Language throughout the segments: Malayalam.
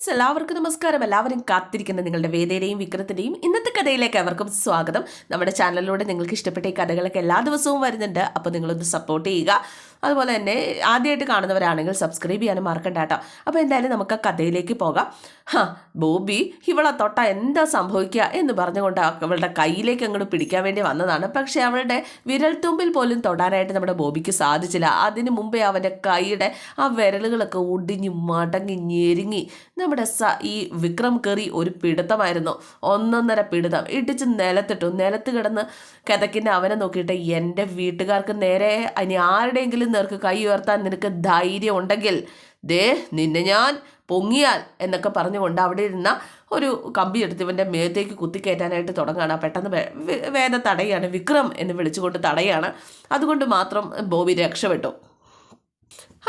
എല്ലാവർക്കും നമസ്കാരം. എല്ലാവരും കാത്തിരിക്കുന്ന നിങ്ങളുടെ വേദയുടെയും വിക്രത്തിന്റെയും ഇന്നത്തെ കഥയിലേക്ക് അവർക്കും സ്വാഗതം. നമ്മുടെ ചാനലിലൂടെ നിങ്ങൾക്ക് ഇഷ്ടപ്പെട്ട ഈ കഥകളൊക്കെ എല്ലാ ദിവസവും വരുന്നുണ്ട്. അപ്പോൾ നിങ്ങളൊന്ന് സപ്പോർട്ട് ചെയ്യുക. അതുപോലെ തന്നെ ആദ്യമായിട്ട് കാണുന്നവരാണെങ്കിൽ സബ്സ്ക്രൈബ് ചെയ്യാനും മറക്കണ്ട കേട്ടോ. അപ്പോൾ എന്തായാലും നമുക്ക് ആ കഥയിലേക്ക് പോകാം. ഹാ ബോബി ഇവളെ തൊട്ട എന്താ സംഭവിക്കുക എന്ന് പറഞ്ഞുകൊണ്ട് അവളുടെ കയ്യിലേക്ക് അങ്ങോട്ട് പിടിക്കാൻ വേണ്ടി വന്നതാണ്. പക്ഷേ അവളുടെ വിരൽത്തുമ്പിൽ പോലും തൊടാനായിട്ട് നമ്മുടെ ബോബിക്ക് സാധിച്ചില്ല. അതിന് മുമ്പേ അവന്റെ കൈയുടെ ആ വിരലുകളൊക്കെ ഒടിഞ്ഞു മടങ്ങി ഞെരുങ്ങി. നമ്മുടെ സ ഈ വിക്രം കയറി ഒരു പിടുത്തമായിരുന്നു. ഒന്നൊന്നര പിടുത്തം. ഇടിച്ച് നിലത്തിട്ടു. നിലത്ത് കിടന്ന് കഥക്കിന്റെ അവനെ നോക്കിയിട്ട് എന്റെ വീട്ടുകാർക്ക് നേരെ ഇനി ആരുടെയെങ്കിലും നേർക്ക് കൈ ഉയർത്താൻ നിനക്ക് ധൈര്യം ഉണ്ടെങ്കിൽ ദേ നിന്നെ ഞാൻ പൊങ്ങിയാൽ എന്നൊക്കെ പറഞ്ഞുകൊണ്ട് അവിടെ ഇരുന്ന ഒരു കമ്പി എടുത്ത് ഇവന്റെ മേത്തേക്ക് കുത്തിക്കയറ്റാനായിട്ട് തുടങ്ങുകയാണ്. പെട്ടെന്ന് വേദ തടയാണ് വിക്രം എന്ന് വിളിച്ചുകൊണ്ട് തടയാണ് അതുകൊണ്ട് മാത്രം ബോബി രക്ഷപ്പെട്ടു.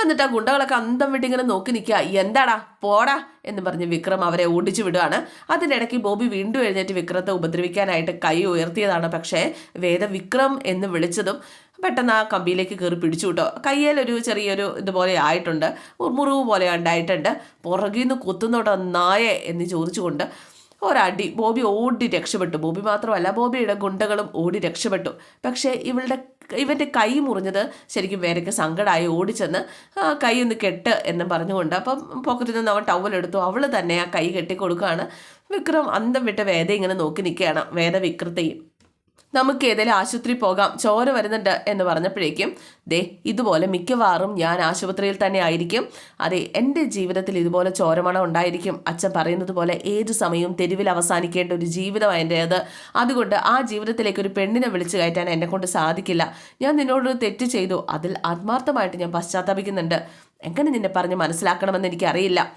എന്നിട്ട് ആ ഗുണ്ടകളൊക്കെ അന്തം വിട്ട് ഇങ്ങനെ നോക്കി നിൽക്കുക. എന്താടാ? പോടാ എന്ന് പറഞ്ഞ് വിക്രം അവരെ ഓടിച്ചു വിടുകയാണ് അതിനിടയ്ക്ക് ബോബി വീണ്ടും എഴുന്നേറ്റ് വിക്രത്തെ ഉപദ്രവിക്കാനായിട്ട് കൈ ഉയർത്തിയതാണ്. പക്ഷേ വേദ വിക്രം എന്ന് വിളിച്ചതും പെട്ടെന്ന് ആ കമ്പിയിലേക്ക് കയറി പിടിച്ചു കിട്ടോ. കയ്യിലൊരു ചെറിയൊരു ഇതുപോലെ ആയിട്ടുണ്ട്. മുറിവ് പോലെ ഉണ്ടായിട്ടുണ്ട്. പുറകിൽ നിന്ന് കുത്തുന്നോട്ടോ നായെ എന്ന് ചോദിച്ചുകൊണ്ട് ഒരടി ബോബി ഓടി രക്ഷപ്പെട്ടു. ബോബി മാത്രമല്ല ബോബിയുടെ ഗുണ്ടകളും ഓടി രക്ഷപ്പെട്ടു. പക്ഷേ ഇവളുടെ ഇവന്റെ കൈ മുറിഞ്ഞത് ശരിക്കും വേരയ്ക്ക് സങ്കടമായി ഓടിച്ചെന്ന് കൈ ഒന്ന് കെട്ട് എന്ന് പറഞ്ഞുകൊണ്ട് അപ്പം പോക്കറ്റിൽ നിന്ന് അവൻ ടവലെടുത്തു അവൾ തന്നെ ആ കൈ കെട്ടി കൊടുക്കുകയാണ് വിക്രം അന്തം വിട്ട വേദ ഇങ്ങനെ നോക്കി നിൽക്കുകയാണ്. വേദ വിക്രത്തെയും നമുക്ക് ഏതെങ്കിലും ആശുപത്രി പോകാം ചോര വരുന്നുണ്ട് എന്ന് പറഞ്ഞപ്പോഴേക്കും ദേ ഇതുപോലെ മിക്കവാറും ഞാൻ ആശുപത്രിയിൽ തന്നെ ആയിരിക്കും. അതെ എന്റെ ജീവിതത്തിൽ ഇതുപോലെ ചോരമണം ഉണ്ടായിരിക്കും. അച്ഛൻ പറയുന്നത് പോലെ ഏതു സമയവും തെരുവിൽ അവസാനിക്കേണ്ട ഒരു ജീവിതം എന്റേത് അതുകൊണ്ട് ആ ജീവിതത്തിലേക്ക് ഒരു പെണ്ണിനെ വിളിച്ചു കയറ്റാൻ എന്നെ കൊണ്ട് സാധിക്കില്ല. ഞാൻ നിന്നോട് തെറ്റ് ചെയ്തു. അതിൽ ആത്മാർത്ഥമായിട്ട് ഞാൻ പശ്ചാത്തപിക്കുന്നുണ്ട്. എങ്ങനെ നിന്നെ പറഞ്ഞ് മനസ്സിലാക്കണമെന്ന് എനിക്കറിയില്ല.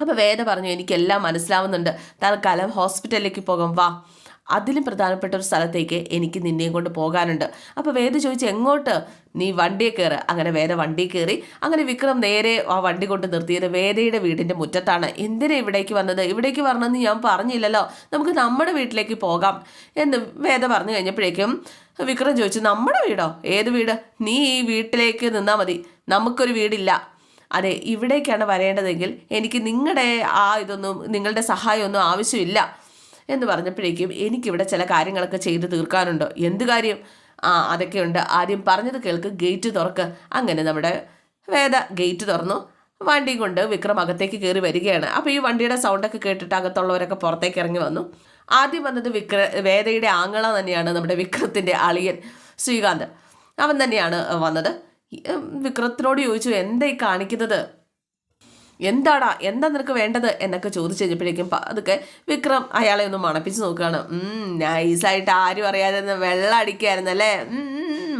അപ്പോൾ വേദ പറഞ്ഞു എനിക്കെല്ലാം മനസ്സിലാവുന്നുണ്ട്. തൽക്കാലം ഹോസ്പിറ്റലിലേക്ക് പോകും. വാ. അതിലും പ്രധാനപ്പെട്ട ഒരു സ്ഥലത്തേക്ക് എനിക്ക് നിന്നെയും കൊണ്ട് പോകാനുണ്ട്. അപ്പോൾ വേദ ചോദിച്ചു എങ്ങോട്ട്? നീ വണ്ടിയെ കയറ് അങ്ങനെ വേദ വണ്ടി കയറി അങ്ങനെ വിക്രം നേരെ ആ വണ്ടി കൊണ്ട് നിർത്തിയത് വേദയുടെ വീടിന്റെ മുറ്റത്താണ്. എന്തിനാ ഇവിടേക്ക് വന്നത്? ഇവിടേക്ക് വരണമെന്ന് ഞാൻ പറഞ്ഞില്ലല്ലോ. നമുക്ക് നമ്മുടെ വീട്ടിലേക്ക് പോകാം. എന്ന് വേദ പറഞ്ഞു കഴിഞ്ഞപ്പോഴേക്കും വിക്രം ചോദിച്ചു നമ്മുടെ വീടോ? ഏത് വീട്? നീ ഈ വീട്ടിലേക്ക് നിന്നാൽ മതി. നമുക്കൊരു വീടില്ല. അതെ ഇവിടേക്കാണ് വരേണ്ടതെങ്കിൽ എനിക്ക് നിങ്ങളുടെ ആ ഇതൊന്നും നിങ്ങളുടെ സഹായമൊന്നും ആവശ്യമില്ല. എന്ന് പറഞ്ഞപ്പോഴേക്കും എനിക്കിവിടെ ചില കാര്യങ്ങളൊക്കെ ചെയ്തു തീർക്കാനുണ്ടോ? എന്ത് കാര്യം? ആ അതൊക്കെയുണ്ട്. ആദ്യം പറഞ്ഞത് കേൾക്ക് ഗേറ്റ് തുറക്ക്. അങ്ങനെ നമ്മുടെ വേദ ഗേറ്റ് തുറന്നു. വണ്ടി കൊണ്ട് വിക്രം അകത്തേക്ക് കയറി വരികയാണ്. അപ്പോൾ ഈ വണ്ടിയുടെ സൗണ്ടൊക്കെ കേട്ടിട്ട് അകത്തുള്ളവരൊക്കെ പുറത്തേക്ക് ഇറങ്ങി വന്നു. ആദ്യം വന്നത് വിക്ര വേദയുടെ ആങ്ങള തന്നെയാണ് നമ്മുടെ വിക്രത്തിന്റെ അളിയൻ ശ്രീകാന്ത്. അവൻ തന്നെയാണ് വന്നത്. വിക്രത്തിനോട് ചോദിച്ചു എന്തായി കാണിക്കുന്നത്? എന്താടാ? എന്താ നിനക്ക് വേണ്ടത്? എന്നൊക്കെ ചോദിച്ചു കഴിഞ്ഞപ്പോഴേക്കും അതൊക്കെ വിക്രം അയാളെ ഒന്ന് മണപ്പിച്ച് നോക്കുകയാണ്. നൈസായിട്ട് ആരും അറിയാതെ വെള്ളം അടിക്കായിരുന്നു അല്ലേ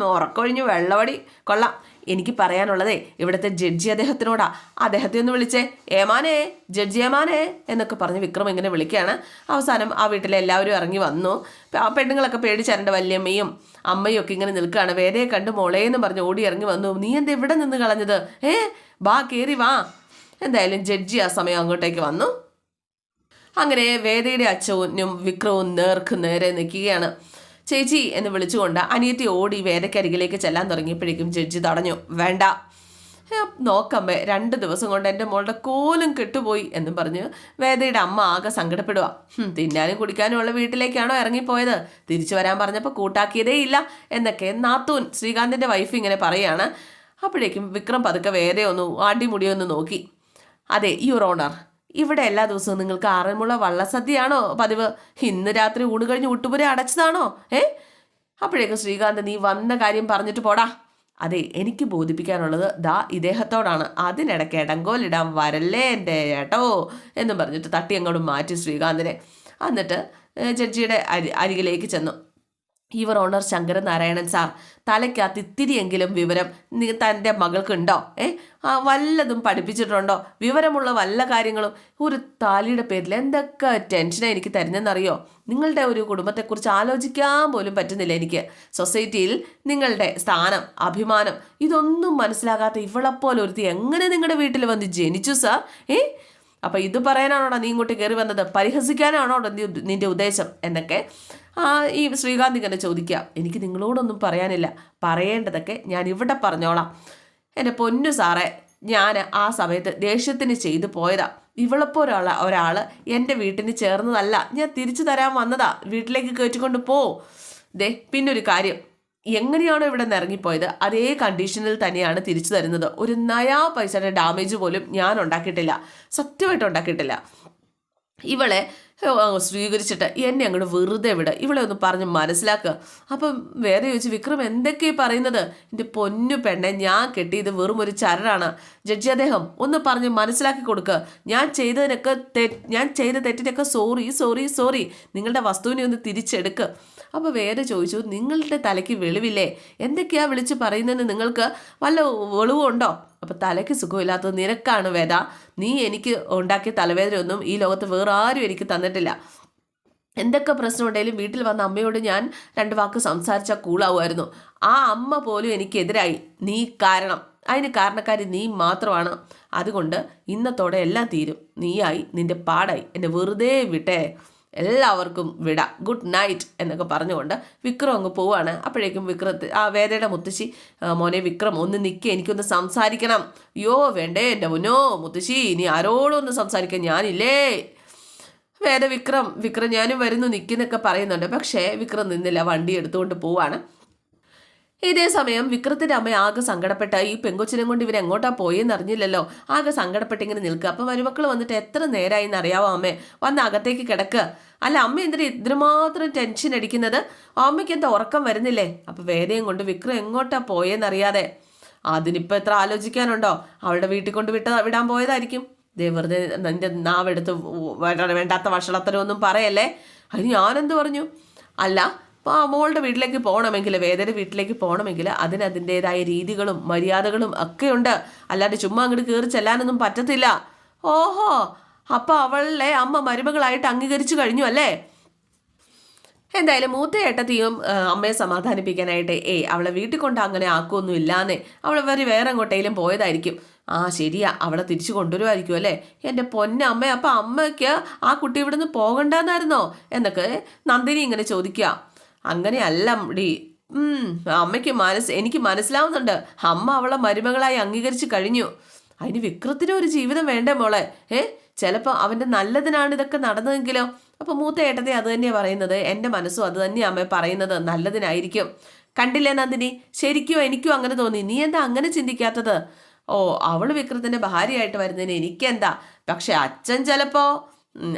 ഉറക്കൊഴിഞ്ഞു വെള്ളമടി കൊള്ളാം. എനിക്ക് പറയാനുള്ളതേ ഇവിടുത്തെ ജഡ്ജി അദ്ദേഹത്തിനോടാ. അദ്ദേഹത്തെ ഒന്ന് വിളിച്ചേ. ഏമാനേ ജഡ്ജി ഏമാനേ എന്നൊക്കെ പറഞ്ഞ് വിക്രം ഇങ്ങനെ വിളിക്കുകയാണ്. അവസാനം ആ വീട്ടിലെ എല്ലാവരും ഇറങ്ങി വന്നു. ആ പെണ്ണുങ്ങളൊക്കെ പേടിച്ചരണ്ട വല്യമ്മയും അമ്മയും ഒക്കെ ഇങ്ങനെ നിൽക്കുകയാണ്. വേദയെ കണ്ട് മോളേ എന്ന് പറഞ്ഞ് ഓടി ഇറങ്ങി വന്നു. നീ എന്താ ഇവിടെ നിന്ന് കളഞ്ഞത്? ഏ വാ കയറി വാ. എന്തായാലും ജഡ്ജി ആ സമയം അങ്ങോട്ടേക്ക് വന്നു. അങ്ങനെ വേദയുടെ അച്ഛനും വിക്രവും നേർക്ക് നേരെ നിൽക്കുകയാണ്. ചേച്ചി എന്ന് വിളിച്ചുകൊണ്ട് അനിയത്തി ഓടി വേദക്കരികിലേക്ക് ചെല്ലാൻ തുടങ്ങിയപ്പോഴേക്കും ജഡ്ജി തടഞ്ഞു. വേണ്ട. നോക്കമ്മേ രണ്ട് ദിവസം കൊണ്ട് എന്റെ മോളുടെ കോലും കെട്ടുപോയി എന്നും പറഞ്ഞ് വേദയുടെ അമ്മ ആകെ സങ്കടപ്പെടുക തിന്നാനും കുടിക്കാനുമുള്ള വീട്ടിലേക്കാണോ ഇറങ്ങിപ്പോയത്? തിരിച്ചു വരാൻ പറഞ്ഞപ്പോൾ കൂട്ടാക്കിയതേ ഇല്ല എന്നൊക്കെ നാത്തൂൻ ശ്രീകാന്തിന്റെ വൈഫ് ഇങ്ങനെ പറയാണ്. അപ്പോഴേക്കും വിക്രം പതുക്കെ വേദയൊന്നു ആടിമുടിയൊന്ന് നോക്കി. അതെ യുവർ ഓണർ ഇവിടെ എല്ലാ ദിവസവും നിങ്ങൾക്ക് ആറന്മുള വള്ളസദ്യയാണോ പതിവ്? ഇന്ന് രാത്രി ഊണ് കഴിഞ്ഞ് ഊട്ടുപുര അടച്ചതാണോ? ഏ? അപ്പോഴേക്കും ശ്രീകാന്ത് നീ വന്ന കാര്യം പറഞ്ഞിട്ട് പോടാ. അതെ എനിക്ക് ബോധിപ്പിക്കാനുള്ളത് ദാ ഇദ്ദേഹത്തോടാണ്. അതിനിടയ്ക്ക് ഇടങ്കോലിടാൻ വരല്ലേ എന്റെ ഏട്ടോ? എന്നും പറഞ്ഞിട്ട് തട്ടി അങ്ങോട്ട് മാറ്റി ശ്രീകാന്തിനെ. എന്നിട്ട് ജഡ്ജിയുടെ അരി അരികിലേക്ക് ചെന്നു. ഇവർ ഓണർ ശങ്കരനാരായണൻ സാർ തലയ്ക്കകത്ത് ഇത്തിരിയെങ്കിലും വിവരം തന്റെ മകൾക്കുണ്ടോ? ഏ? ആ വല്ലതും പഠിപ്പിച്ചിട്ടുണ്ടോ? വിവരമുള്ള വല്ല കാര്യങ്ങളും? ഒരു താലിയുടെ പേരിൽ എന്തൊക്കെ ടെൻഷനാണ് എനിക്ക് തരുന്നതെന്നറിയോ നിങ്ങളുടെ ഒരു കുടുംബത്തെക്കുറിച്ച് ആലോചിക്കാൻ പോലും പറ്റുന്നില്ല എനിക്ക്. സൊസൈറ്റിയിൽ നിങ്ങളുടെ സ്ഥാനം അഭിമാനം ഇതൊന്നും മനസ്സിലാകാത്ത ഇവളെപ്പോലെ ഒരുത്തി എങ്ങനെ നിങ്ങളുടെ വീട്ടിൽ വന്ന് ജനിച്ചു സാർ? ഏ? അപ്പം ഇത് പറയാനാണോടാ നീ ഇങ്ങോട്ട് കയറി വന്നത്? നീ നിന്റെ ഉദ്ദേശം? എന്നൊക്കെ ഈ ശ്രീകാന്ത് ഇങ്ങനെ ചോദിക്കുക. എനിക്ക് നിങ്ങളോടൊന്നും പറയാനില്ല. പറയേണ്ടതൊക്കെ ഞാൻ ഇവിടെ പറഞ്ഞോളാം. എന്റെ പൊന്നു സാറേ ഞാൻ ആ സമയത്ത് ദേഷ്യത്തിന് ചെയ്തു പോയതാ. ഇവളെപ്പോലുള്ള ഒരാൾ എന്റെ വീട്ടിന് ചേർന്നതല്ല. ഞാൻ തിരിച്ചു തരാൻ വന്നതാ. വീട്ടിലേക്ക് കയറ്റിക്കൊണ്ട് പോ. ദേ പിന്നൊരു കാര്യം. എങ്ങനെയാണോ ഇവിടെ നിന്ന് ഇറങ്ങിപ്പോയത് അതേ കണ്ടീഷനിൽ തന്നെയാണ് തിരിച്ചു തരുന്നത്. ഒരു നയാ പൈസയുടെ ഡാമേജ് പോലും ഞാൻ ഉണ്ടാക്കിയിട്ടില്ല. സത്യമായിട്ട് ഉണ്ടാക്കിയിട്ടില്ല. ഇവളെ സ്വീകരിച്ചിട്ട് എന്നെ അങ്ങോട്ട് വെറുതെ വിട. ഇവളെ ഒന്ന് പറഞ്ഞ് മനസ്സിലാക്കുക. അപ്പം വേറെ ചോദിച്ചു വിക്രം എന്തൊക്കെയാണ് പറയുന്നത്? എന്റെ പൊന്നു പെണ്ണെ ഞാൻ കെട്ടിയത് വെറും ഒരു ചരടാണ്. ജഡ്ജി അദ്ദേഹം ഒന്ന് പറഞ്ഞ് മനസ്സിലാക്കി കൊടുക്കുക ഞാൻ ചെയ്തതിനൊക്കെ തെ ഞാൻ ചെയ്ത തെറ്റിനൊക്കെ സോറി സോറി സോറി. നിങ്ങളുടെ വസ്തുവിനെ ഒന്ന് തിരിച്ചെടുക്കുക അപ്പോൾ വേറെ ചോദിച്ചു നിങ്ങളുടെ തലയ്ക്ക് വെളിവില്ലേ? എന്തൊക്കെയാ വിളിച്ച് പറയുന്നതെന്ന് നിങ്ങൾക്ക് വല്ല വെളിവുണ്ടോ അപ്പം തലയ്ക്ക് സുഖമില്ലാത്തത് നിനക്കാണ് വേദ. നീ എനിക്ക് ഉണ്ടാക്കിയ തലവേദനയൊന്നും ഈ ലോകത്ത് വേറെ ആരും എനിക്ക് തന്നിട്ടില്ല എന്തൊക്കെ പ്രശ്നം ഉണ്ടെങ്കിലും വീട്ടിൽ വന്ന അമ്മയോട് ഞാൻ രണ്ട് വാക്ക് സംസാരിച്ചാൽ കൂളാവുമായിരുന്നു ആ അമ്മ പോലും എനിക്കെതിരായി. നീ കാരണം. അതിന് കാരണക്കാരി നീ മാത്രമാണ്. അതുകൊണ്ട് ഇന്നത്തോടെ എല്ലാം തീരും. നീയായി നിന്റെ പാടായി. എന്നെ വെറുതെ വിട്ടേ. എല്ലാവർക്കും വിട. ഗുഡ് നൈറ്റ് എന്നൊക്കെ പറഞ്ഞുകൊണ്ട് വിക്രം അങ്ങ് പോവാണ്. അപ്പോഴേക്കും വിക്രത്ത് ആ വേദയുടെ മുത്തശ്ശി "ആ, മോനെ വിക്രം ഒന്ന് നിൽക്കുക എനിക്കൊന്ന് സംസാരിക്കണം. യോ വേണ്ടേ എന്റെ മുന്നോ മുത്തശ്ശി ഇനി ആരോടും ഒന്ന് സംസാരിക്കാൻ ഞാനില്ലേ? വേദ വിക്രം വിക്രം ഞാനും വരുന്നു നിൽക്കുന്നൊക്കെ പറയുന്നുണ്ട്. പക്ഷേ വിക്രം നിന്നില്ല വണ്ടി എടുത്തുകൊണ്ട് പോവാണ്. ഇതേ സമയം വിക്രത്തിന്റെ അമ്മ ആകെ സങ്കടപ്പെട്ട ഈ പെങ്കൊച്ചിനെ കൊണ്ട് ഇവർ എങ്ങോട്ടാ പോയെന്ന് അറിഞ്ഞില്ലല്ലോ. ആകെ സങ്കടപ്പെട്ട് ഇങ്ങനെ നിൽക്കുക. അപ്പം മരുമക്കൾ വന്നിട്ട് എത്ര നേരമായി എന്ന് അറിയാവോ അമ്മേ? വന്ന് അകത്തേക്ക് കിടക്കുക അല്ല അമ്മ എന്തിനാ ഇത്രമാത്രം ടെൻഷൻ അടിക്കുന്നത്? അമ്മയ്ക്ക് എന്താ ഉറക്കം വരുന്നില്ലേ? അപ്പം വേദയും കൊണ്ട് വിക്രം എങ്ങോട്ടാ പോയെന്നറിയാതെ. അതിനിപ്പോൾ എത്ര ആലോചിക്കാനുണ്ടോ? അവളുടെ വീട്ടിൽ കൊണ്ട് വിട്ട വിടാൻ പോയതായിരിക്കും. ദേ വെറുതെ നിന്റെ നാവെടുത്ത് വേണ്ട- വേണ്ടാത്ത വഷളത്തരമൊന്നും പറയല്ലേ? അതിന് ഞാനെന്ത് പറഞ്ഞു? അല്ല അപ്പോൾ ആ മോളുടെ വീട്ടിലേക്ക് പോകണമെങ്കിൽ വേദന വീട്ടിലേക്ക് പോകണമെങ്കിൽ അതിന് അതിന്റേതായ രീതികളും മര്യാദകളും ഒക്കെ ഉണ്ട്. അല്ലാണ്ട് ചുമ്മാ അങ്ങോട്ട് കയറി ചെല്ലാനൊന്നും പറ്റത്തില്ല. ഓഹോ അപ്പോൾ അവളെ അമ്മ മരുമകളായിട്ട് അംഗീകരിച്ചു കഴിഞ്ഞു അല്ലേ? എന്തായാലും മൂത്ത ഏട്ടത്തിയും അമ്മയെ സമാധാനിപ്പിക്കാനായിട്ട് ഏയ് അവളെ വീട്ടിൽ കൊണ്ട് അങ്ങനെ ആക്കുമൊന്നും ഇല്ലാന്നേ അവൾ വരെ വേറെ എങ്ങോട്ടേലും പോയതായിരിക്കും. ആ ശരിയാ. അവളെ തിരിച്ചു കൊണ്ടുവരുമായിരിക്കും അല്ലേ? എന്റെ പൊന്നമ്മ അപ്പം അമ്മയ്ക്ക് ആ കുട്ടി ഇവിടുന്ന് പോകണ്ടെന്നായിരുന്നോ? എന്നൊക്കെ നന്ദിനി ഇങ്ങനെ ചോദിക്കുക. അങ്ങനെയല്ല ഡി അമ്മയ്ക്ക് മനസ്സ് എനിക്ക് മനസ്സിലാവുന്നുണ്ട്. അമ്മ അവളെ മരുമകളായി അംഗീകരിച്ചു കഴിഞ്ഞു. അതിന് വിക്രത്തിന് ഒരു ജീവിതം വേണ്ടേ മോളെ? ഏ? ചിലപ്പോൾ അവന്റെ നല്ലതിനാണ് ഇതൊക്കെ നടന്നതെങ്കിലോ? അപ്പോൾ മൂത്ത ഏട്ടത്തെ അത് തന്നെയാണ് പറയുന്നത്. എന്റെ മനസ്സും അത് തന്നെയാണ് അമ്മ പറയുന്നത്. നല്ലതിനായിരിക്കും. കണ്ടില്ലേ നന്ദിനി? ശരിക്കും എനിക്കും അങ്ങനെ തോന്നി. നീ എന്താ അങ്ങനെ ചിന്തിക്കാത്തത്? ഓ അവൾ വിക്രത്തിന്റെ ഭാര്യയായിട്ട് വരുന്നതിന് എനിക്കെന്താ? പക്ഷെ അച്ഛൻ ചിലപ്പോൾ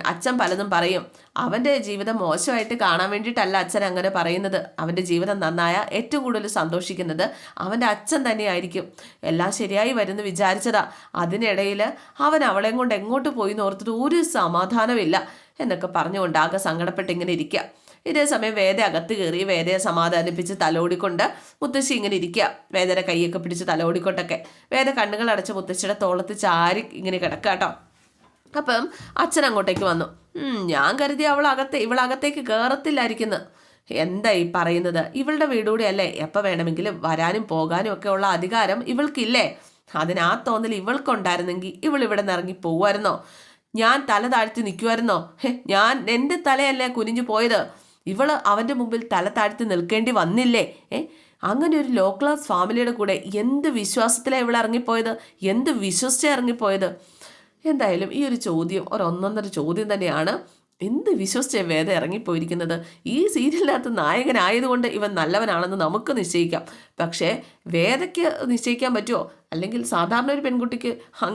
അച്ഛൻ പലതും പറയും. അവന്റെ ജീവിതം മോശമായിട്ട് കാണാൻ വേണ്ടിയിട്ടല്ല അച്ഛൻ അങ്ങനെ പറയുന്നത്. അവന്റെ ജീവിതം നന്നായ ഏറ്റവും കൂടുതൽ സന്തോഷിക്കുന്നത് അവന്റെ അച്ഛൻ തന്നെയായിരിക്കും. എല്ലാം ശരിയായി വരുന്നു വിചാരിച്ചതാ. അതിനിടയിൽ അവൻ അവളെയും കൊണ്ട് എങ്ങോട്ട് പോയി എന്ന് ഓർത്തിട്ട് ഒരു സമാധാനമില്ല എന്നൊക്കെ പറഞ്ഞുകൊണ്ട് ആകെ സങ്കടപ്പെട്ട് ഇങ്ങനെ ഇരിക്കുക ഇതേ സമയം വേദ അകത്ത് കയറി വേദയെ സമാധാനിപ്പിച്ച് തലോടിക്കൊണ്ട് മുത്തശ്ശി ഇങ്ങനെ ഇരിക്കുക വേദയുടെ കൈയൊക്കെ പിടിച്ച് തലോടിക്കൊണ്ടൊക്കെ. വേദ കണ്ണുകൾ അടച്ച മുത്തശ്ശിയുടെ തോളത്ത് ചാരി ഇങ്ങനെ കിടക്കുക കേട്ടോ. അപ്പം അച്ഛൻ അങ്ങോട്ടേക്ക് വന്നു. ഞാൻ കരുതി അവൾ അകത്തെ ഇവളകത്തേക്ക് കയറത്തില്ലായിരിക്കുന്നു എന്താ ഈ പറയുന്നത്? ഇവളുടെ വീടുകൂടെ അല്ലേ? എപ്പോൾ വേണമെങ്കിലും വരാനും പോകാനും ഒക്കെ ഉള്ള അധികാരം ഇവൾക്കില്ലേ? അതിനാ തോന്നൽ ഇവൾക്കുണ്ടായിരുന്നെങ്കിൽ ഇവൾ ഇവിടെ നിന്ന് ഇറങ്ങി പോവായിരുന്നോ ഞാൻ തല താഴ്ത്തി നിൽക്കുമായിരുന്നോ ഞാൻ എന്റെ തലയല്ലേ കുനിഞ്ഞു പോയത്? ഇവൾ അവന്റെ മുമ്പിൽ തല താഴ്ത്തി നിൽക്കേണ്ടി വന്നില്ലേ? ഏ അങ്ങനെ ഒരു ലോ ക്ലാസ് ഫാമിലിയുടെ കൂടെ എന്ത് വിശ്വാസത്തിലാണ് ഇവൾ ഇറങ്ങിപ്പോയത്? എന്ത് വിശ്വസിച്ചാണ് ഇറങ്ങിപ്പോയത്? എന്തായാലും ഈ ഒരു ചോദ്യം ഒരു ഒന്നൊന്നര ചോദ്യം തന്നെയാണ്. എന്ത് വിശ്വസിച്ച വേദ ഇറങ്ങിപ്പോയിരിക്കുന്നത്? ഈ സീരിയലിനകത്ത് നായകനായതുകൊണ്ട് ഇവൻ നല്ലവനാണെന്ന് നമുക്ക് നിശ്ചയിക്കാം. പക്ഷേ വേദയ്ക്ക് നിശ്ചയിക്കാൻ പറ്റുമോ അല്ലെങ്കിൽ സാധാരണ ഒരു പെൺകുട്ടിക്ക്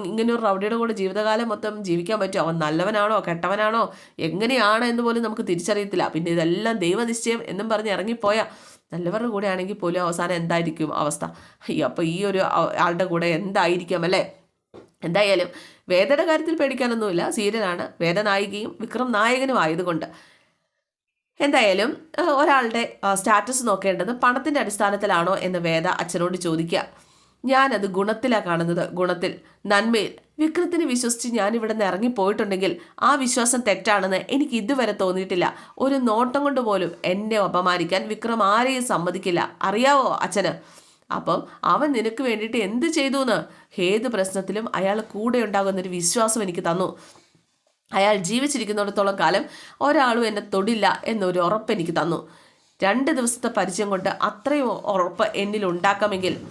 ഇങ്ങനെ ഒരു റൗഡിയുടെ കൂടെ ജീവിതകാലം മൊത്തം ജീവിക്കാൻ പറ്റുമോ അവൻ നല്ലവനാണോ? കെട്ടവനാണോ? എങ്ങനെയാണ് എന്ന് പോലും നമുക്ക് തിരിച്ചറിയത്തില്ല. പിന്നെ ഇതെല്ലാം ദൈവനിശ്ചയം എന്നും പറഞ്ഞ് ഇറങ്ങിപ്പോയ നല്ലവരുടെ കൂടെ ആണെങ്കിൽ പോലും അവസാനം എന്തായിരിക്കും അവസ്ഥ? അയ്യോ അപ്പോൾ ഈ ഒരു ആളുടെ കൂടെ എന്തായിരിക്കാം അല്ലേ? എന്തായാലും വേദയുടെ കാര്യത്തിൽ പേടിക്കാനൊന്നുമില്ല. സീരിയലാണ്. വേദ നായികയും വിക്രം നായകനും ആയതുകൊണ്ട്. എന്തായാലും ഒരാളുടെ സ്റ്റാറ്റസ് നോക്കേണ്ടത് പണത്തിന്റെ അടിസ്ഥാനത്തിലാണോ എന്ന് വേദ അച്ഛനോട് ചോദിക്കുക. ഞാനത് ഗുണത്തിലാണ് കാണുന്നത്. ഗുണത്തിൽ. നന്മയിൽ. വിക്രത്തിന് വിശ്വസിച്ച് ഞാൻ ഇവിടെ നിന്ന് ഇറങ്ങിപ്പോയിട്ടുണ്ടെങ്കിൽ ആ വിശ്വാസം തെറ്റാണെന്ന് എനിക്ക് ഇതുവരെ തോന്നിയിട്ടില്ല. ഒരു നോട്ടം കൊണ്ട് പോലും എന്നെ അപമാനിക്കാൻ വിക്രം ആരെയും സമ്മതിക്കില്ല. അറിയാവോ അച്ഛന്? അപ്പം അവൻ നിനക്ക് വേണ്ടിയിട്ട് എന്ത് ചെയ്തു എന്ന് ഏത് പ്രശ്നത്തിലും അയാൾ കൂടെ ഉണ്ടാകുന്നൊരു വിശ്വാസം എനിക്ക് തന്നു. അയാൾ ജീവിച്ചിരിക്കുന്നിടത്തോളം കാലം ഒരാളും എന്നെ തൊടില്ല എന്നൊരു ഉറപ്പ് എനിക്ക് തന്നു. രണ്ട് ദിവസത്തെ പരിചയം കൊണ്ട് അത്രയും ഉറപ്പ് എന്നിൽ ഉണ്ടാക്കാമെങ്കിൽ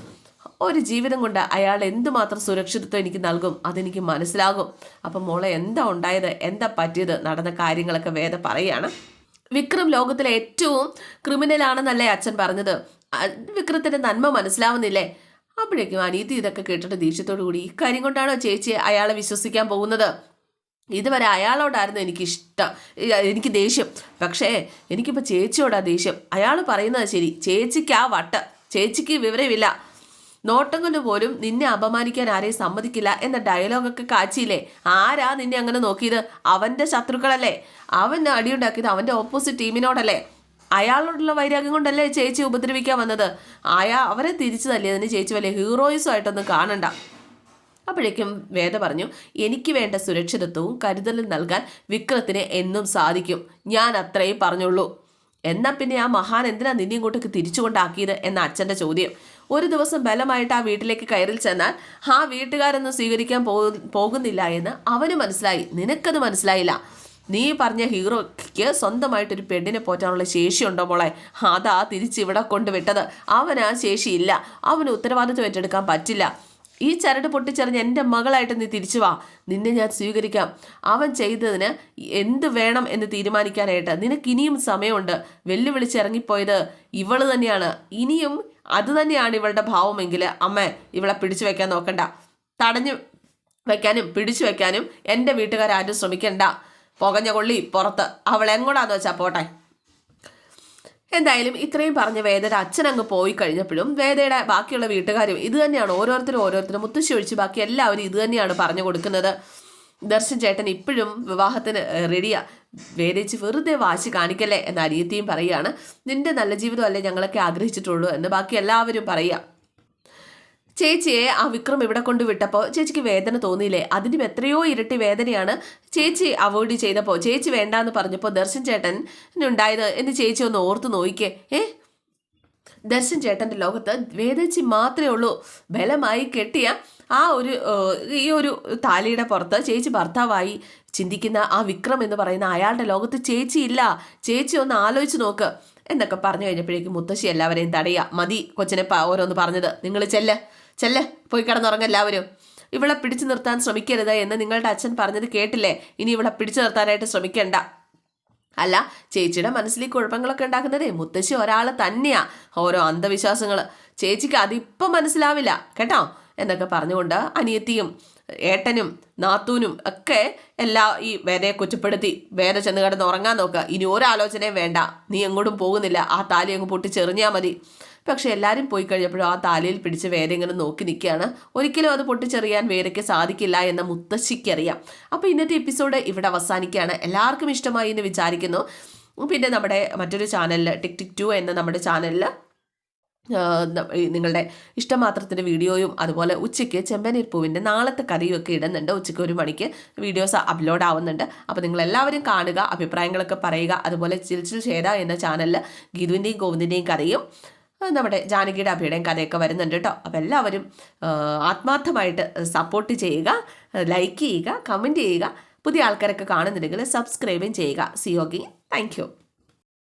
ഒരു ജീവിതം കൊണ്ട് അയാൾ എന്തുമാത്രം സുരക്ഷിതത്വം എനിക്ക് നൽകും അതെനിക്ക് മനസ്സിലാകും. അപ്പം മോളെ എന്താ ഉണ്ടായത്? എന്താ പറ്റിയത്? നടന്ന കാര്യങ്ങളൊക്കെ വേദ പറയാണ്. വിക്രം ലോകത്തിലെ ഏറ്റവും ക്രിമിനലാണെന്നല്ലേ അച്ഛൻ പറഞ്ഞത്. വിക്രത്തിന്റെ നന്മ മനസ്സിലാവുന്നില്ലേ? അപ്പോഴേക്കും അനീതി ഇതൊക്കെ കേട്ടിട്ട് ദേഷ്യത്തോടു കൂടി ഇക്കാര്യം കൊണ്ടാണോ ചേച്ചി അയാളെ വിശ്വസിക്കാൻ പോകുന്നത്? ഇതുവരെ അയാളോടായിരുന്നു എനിക്കിഷ്ടം എനിക്ക് ദേഷ്യം. പക്ഷേ എനിക്കിപ്പോൾ ചേച്ചിയോടാ ദേഷ്യം. അയാൾ പറയുന്നത് ശരി ചേച്ചിക്ക് ആ വട്ട് ചേച്ചിക്ക് വിവരമില്ല. നോട്ടം കൊണ്ട് പോലും നിന്നെ അപമാനിക്കാൻ ആരെയും സമ്മതിക്കില്ല എന്ന ഡയലോഗൊക്കെ കാച്ചിയില്ലേ? ആരാ നിന്നെ അങ്ങനെ നോക്കിയത്? അവന്റെ ശത്രുക്കളല്ലേ? അവൻ അടിയുണ്ടാക്കിയത് അവന്റെ ഓപ്പോസിറ്റ് ടീമിനോടല്ലേ അയാളോടുള്ള വൈരാഗ്യം കൊണ്ടല്ലേ ചേച്ചി ഉപദ്രവിക്കാൻ വന്നത്? അയാ അവരെ തിരിച്ചു തല്ലിയതിന് ചേച്ചി വലിയ ഹീറോയിസും ആയിട്ടൊന്നും കാണണ്ട. അപ്പോഴേക്കും വേദ പറഞ്ഞു എനിക്ക് വേണ്ട സുരക്ഷിതത്വവും കരുതലും നൽകാൻ വിക്രത്തിന് എന്നും സാധിക്കും. ഞാൻ അത്രയും പറഞ്ഞുള്ളൂ. എന്നാൽ പിന്നെ ആ മഹാൻ എന്തിനാ നിന്നെ ഇങ്ങോട്ടേക്ക് തിരിച്ചു കൊണ്ടാക്കിയത് എന്ന അച്ഛന്റെ ചോദ്യം. ഒരു ദിവസം ബലമായിട്ട് ആ വീട്ടിലേക്ക് കയറിൽ ചെന്നാൽ ആ വീട്ടുകാരൊന്നും സ്വീകരിക്കാൻ പോകുന്നില്ല എന്ന് അവന് മനസ്സിലായി. നിനക്കത് മനസ്സിലായില്ല. നീ പറഞ്ഞ ഹീറോയ്ക്ക് സ്വന്തമായിട്ടൊരു പെണ്ണിനെ പോറ്റാനുള്ള ശേഷിയുണ്ടോ മോളെ? അതാ തിരിച്ച് ഇവിടെ കൊണ്ടുവിട്ടത്. അവന് ആ ശേഷിയില്ല അവന് ഉത്തരവാദിത്വം ഏറ്റെടുക്കാൻ പറ്റില്ല. ഈ ചരട് പൊട്ടിച്ചെറിഞ്ഞ് എന്റെ മകളായിട്ട് നീ തിരിച്ചു വാ. നിന്നെ ഞാൻ സ്വീകരിക്കാം. അവൻ ചെയ്തതിന് എന്ത് വേണം എന്ന് തീരുമാനിക്കാനായിട്ട് നിനക്ക് ഇനിയും സമയമുണ്ട്. വെല്ലുവിളിച്ചിറങ്ങിപ്പോയത് ഇവൾ തന്നെയാണ്. ഇനിയും അത് തന്നെയാണ് ഇവളുടെ ഭാവമെങ്കിൽ അമ്മ ഇവളെ പിടിച്ചു വെക്കാൻ നോക്കണ്ട. തടഞ്ഞു വെക്കാനും പിടിച്ചു വെക്കാനും എന്റെ വീട്ടുകാരും ശ്രമിക്കണ്ട. പുകഞ്ഞ കൊള്ളി പുറത്ത്. അവൾ എങ്ങോട്ടാന്ന് വെച്ചാൽ പോട്ടെ? എന്തായാലും ഇത്രയും പറഞ്ഞ വേദയുടെ അച്ഛൻ അങ്ങ് പോയി കഴിഞ്ഞപ്പോഴും വേദയുടെ ബാക്കിയുള്ള വീട്ടുകാരും ഇത് തന്നെയാണ് ഓരോരുത്തരും ഓരോരുത്തരും മുത്തശ്ശി ഒഴിച്ച് ബാക്കി എല്ലാവരും ഇത് തന്നെയാണ് പറഞ്ഞു കൊടുക്കുന്നത്. ദർശൻ ചേട്ടൻ ഇപ്പോഴും വിവാഹത്തിന് റെഡിയാ. വേദിച്ച് വെറുതെ വാശി കാണിക്കല്ലേ എന്ന അനിയത്തിയും പറയുകയാണ്. നിന്റെ നല്ല ജീവിതമല്ലേ ഞങ്ങളൊക്കെ ആഗ്രഹിച്ചിട്ടുള്ളൂ എന്ന് ബാക്കി എല്ലാവരും പറയുക. ചേച്ചിയെ ആ വിക്രം ഇവിടെ കൊണ്ട് വിട്ടപ്പോൾ ചേച്ചിക്ക് വേദന തോന്നിയില്ലേ? അതിനും എത്രയോ ഇരട്ടി വേദനയാണ് ചേച്ചി അവോയ്ഡ് ചെയ്തപ്പോൾ ചേച്ചി വേണ്ടാന്ന് പറഞ്ഞപ്പോൾ ദർശൻ ചേട്ടൻ ഉണ്ടായത് എന്ന് ചേച്ചി ഒന്ന് ഓർത്ത് നോയിക്കേ ഏ? ദർശൻ ചേട്ടന്റെ ലോകത്ത് വേദച്ചി മാത്രമേ ഉള്ളൂ. ബലമായി കെട്ടിയ ആ ഒരു ഈ ഒരു താലിയുടെ പുറത്ത് ചേച്ചി ഭർത്താവായി ചിന്തിക്കുന്ന ആ വിക്രം എന്ന് പറയുന്ന അയാളുടെ ലോകത്ത് ചേച്ചി ഇല്ല. ചേച്ചി ഒന്ന് ആലോചിച്ച് നോക്ക് എന്നൊക്കെ പറഞ്ഞു കഴിഞ്ഞപ്പോഴേക്കും മുത്തശ്ശി എല്ലാവരെയും തടയുക. മതി കൊച്ചിനെ ഓരോന്ന് പറഞ്ഞത്. നിങ്ങൾ ചെല്ല്. ചെല്ല് പോയി കിടന്നുറങ്ങ എല്ലാവരും. ഇവളെ പിടിച്ചു നിർത്താൻ ശ്രമിക്കരുത് എന്ന് നിങ്ങളുടെ അച്ഛൻ പറഞ്ഞത് കേട്ടില്ലേ? ഇനി ഇവളെ പിടിച്ചു നിർത്താനായിട്ട് ശ്രമിക്കണ്ട. അല്ല ചേച്ചിയുടെ മനസ്സിൽ കുഴപ്പങ്ങളൊക്കെ ഉണ്ടാക്കുന്നതേ മുത്തശ്ശി ഒരാൾ തന്നെയാ. ഓരോ അന്ധവിശ്വാസങ്ങൾ ചേച്ചിക്ക് അതിപ്പം മനസ്സിലാവില്ല കേട്ടോ? എന്നൊക്കെ പറഞ്ഞുകൊണ്ട് അനിയത്തിയും ഏട്ടനും നാത്തൂനും ഒക്കെ എല്ലാ ഈ വേദയെ കുറ്റപ്പെടുത്തി വേദ ചെന്ന് കിടന്ന് ഉറങ്ങാൻ നോക്കുക ഇനി ഒരാലോചനയും വേണ്ട. നീ എങ്ങോട്ടും പോകുന്നില്ല. ആ താലി അങ്ങ് പൊട്ടിച്ചെറിഞ്ഞാൽ മതി. പക്ഷെ എല്ലാവരും പോയി കഴിഞ്ഞപ്പോഴും ആ താലിയിൽ പിടിച്ച് വേദ ഇങ്ങനെ നോക്കി നിൽക്കുകയാണ്. ഒരിക്കലും അത് പൊട്ടിച്ചെറിയാൻ വേദയ്ക്ക് സാധിക്കില്ല എന്ന മുത്തശ്ശിക്കറിയാം. അപ്പോൾ ഇന്നത്തെ എപ്പിസോഡ് ഇവിടെ അവസാനിക്കുകയാണ്. എല്ലാവർക്കും ഇഷ്ടമായി എന്ന് വിചാരിക്കുന്നു. പിന്നെ നമ്മുടെ മറ്റൊരു ചാനലിൽ ടിക് ടിക് ടു എന്ന നമ്മുടെ ചാനലിൽ നിങ്ങളുടെ ഇഷ്ടമാത്രത്തിന്റെ വീഡിയോയും അതുപോലെ ഉച്ചയ്ക്ക് ചെമ്പനീർ പൂവിന്റെ നാളത്തെ കറിയും ഒക്കെ ഇടുന്നുണ്ട്. ഉച്ചയ്ക്ക് ഒരു മണിക്ക് വീഡിയോസ് അപ്ലോഡ് ആവുന്നുണ്ട്. അപ്പോൾ നിങ്ങൾ എല്ലാവരും കാണുക അഭിപ്രായങ്ങളൊക്കെ പറയുക അതുപോലെ ചിൽച്ചിൽ ഷേര എന്ന ചാനലിൽ ഗീതുവിന്റെയും ഗോവിന്ദിന്റെയും കഥയും ആ, നമ്മുടെ ജാനകിയുടെ അഭിയുടെയും കഥയൊക്കെ വരുന്നുണ്ട് കേട്ടോ. അപ്പോൾ എല്ലാവരും ആത്മാർത്ഥമായിട്ട് സപ്പോർട്ട് ചെയ്യുക ലൈക്ക് ചെയ്യുക കമന്റ് ചെയ്യുക. പുതിയ ആൾക്കാരൊക്കെ കാണുന്നുണ്ടെങ്കിൽ സബ്സ്ക്രൈബും ചെയ്യുക. C okay thank